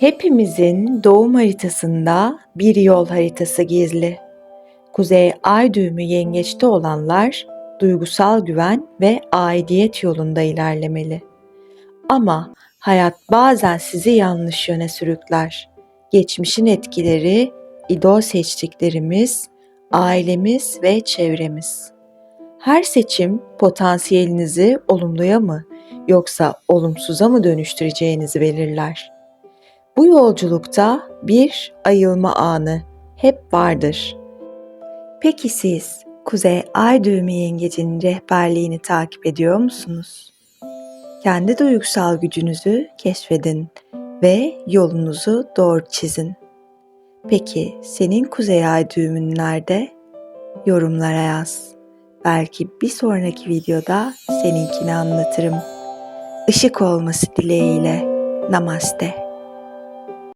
Hepimizin doğum haritasında bir yol haritası gizli. Kuzey ay düğümü yengeçte olanlar duygusal güven ve aidiyet yolunda ilerlemeli. Ama hayat bazen sizi yanlış yöne sürükler. Geçmişin etkileri, idol seçtiklerimiz, ailemiz ve çevremiz. Her seçim potansiyelinizi olumluya mı yoksa olumsuza mı dönüştüreceğinizi belirler. Bu yolculukta bir ayılma anı hep vardır. Peki siz Kuzey Ay düğümü yengecinin rehberliğini takip ediyor musunuz? Kendi duygusal gücünüzü keşfedin ve yolunuzu doğru çizin. Peki senin Kuzey Ay düğümün nerede? Yorumlara yaz. Belki bir sonraki videoda seninkini anlatırım. Işık olması dileğiyle. Namaste.